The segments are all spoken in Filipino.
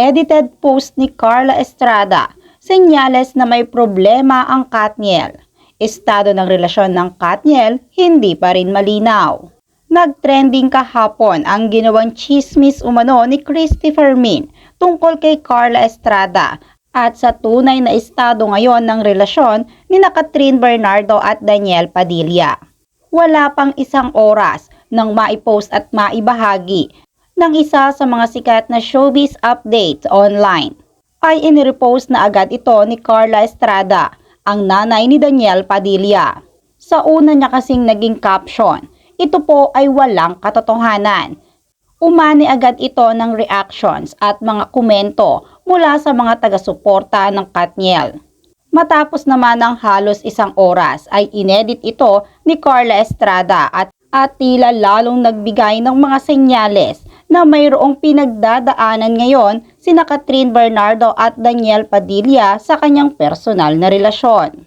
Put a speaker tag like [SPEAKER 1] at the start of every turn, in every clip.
[SPEAKER 1] Edited post ni Carla Estrada, senyales na may problema ang Katniel. Estado ng relasyon ng Katniel, hindi pa rin malinaw. Nagtrending kahapon ang ginawang chismis umano ni Christopher Min tungkol kay Carla Estrada at sa tunay na estado ngayon ng relasyon ni na Catherine Bernardo at Daniel Padilla. Wala pang isang oras nang maipost at maibahagi ng isa sa mga sikat na showbiz updates online. Ay inirepost na agad ito ni Carla Estrada, ang nanay ni Daniel Padilla. Sa una niya kasing naging caption, ito po ay walang katotohanan. Umani agad ito ng reactions at mga komento mula sa mga taga-suporta ng Katniel. Matapos naman ng halos isang oras ay inedit ito ni Carla Estrada at, at tila lalong nagbigay ng mga senyales na mayroong pinagdadaanan ngayon sina Catherine Bernardo at Daniel Padilla sa kanyang personal na relasyon.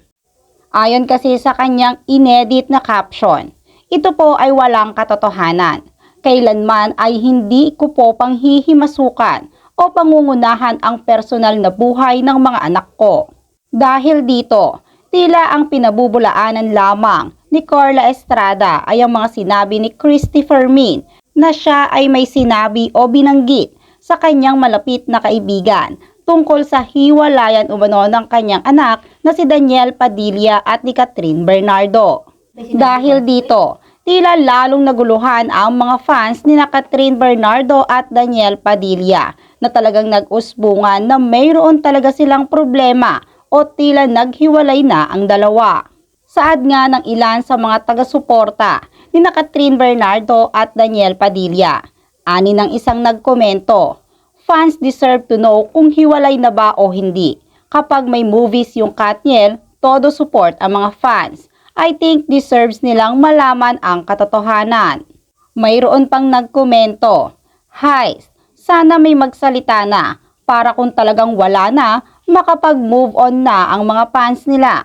[SPEAKER 1] Ayon kasi sa kanyang inedit na caption, ito po ay walang katotohanan. Kailanman ay hindi ko po panghihimasukan o pangungunahan ang personal na buhay ng mga anak ko. Dahil dito, tila ang pinabubulaanan lamang ni Carla Estrada ay ang mga sinabi ni Christopher Min na siya ay may sinabi o binanggit sa kanyang malapit na kaibigan tungkol sa hiwalayan umano ng kanyang anak na si Daniel Padilla at ni Catherine Bernardo. Dahil dito, tila lalong naguluhan ang mga fans ni na Catherine Bernardo at Daniel Padilla na talagang nag-usbungan na mayroon talaga silang problema o tila naghiwalay na ang dalawa. Saad nga ng ilan sa mga taga-suporta ni na Catherine Bernardo at Daniel Padilla. Ani ng isang nagkomento, fans deserve to know kung hiwalay na ba o hindi. Kapag may movies yung Katniel, todo support ang mga fans. I think deserves nilang malaman ang katotohanan. Mayroon pang nagkomento, Hi, sana may magsalita na para kung talagang wala na, makapag-move on na ang mga fans nila.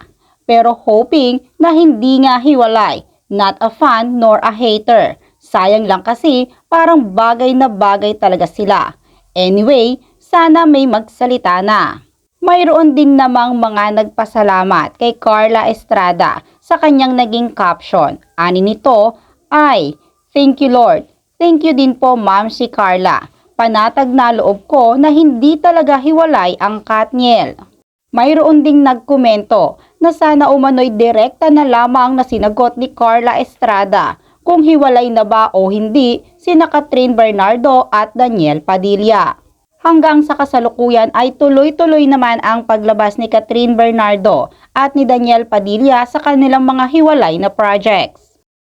[SPEAKER 1] Pero hoping na hindi nga hiwalay, not a fan nor a hater. Sayang lang kasi parang bagay na bagay talaga sila. Anyway, sana may magsalita na. Mayroon din namang mga nagpasalamat kay Carla Estrada sa kanyang naging caption. Ani nito ay, Thank you Lord. Thank you din po ma'am si Carla. Panatag na loob ko na hindi talaga hiwalay ang Katniel. Mayroon ding nagkomento na sana umano'y direkta na lamang na sinagot ni Carla Estrada kung hiwalay na ba o hindi sina Catherine Bernardo at Daniel Padilla. Hanggang sa kasalukuyan ay tuloy-tuloy naman ang paglabas ni Catherine Bernardo at ni Daniel Padilla sa kanilang mga hiwalay na projects.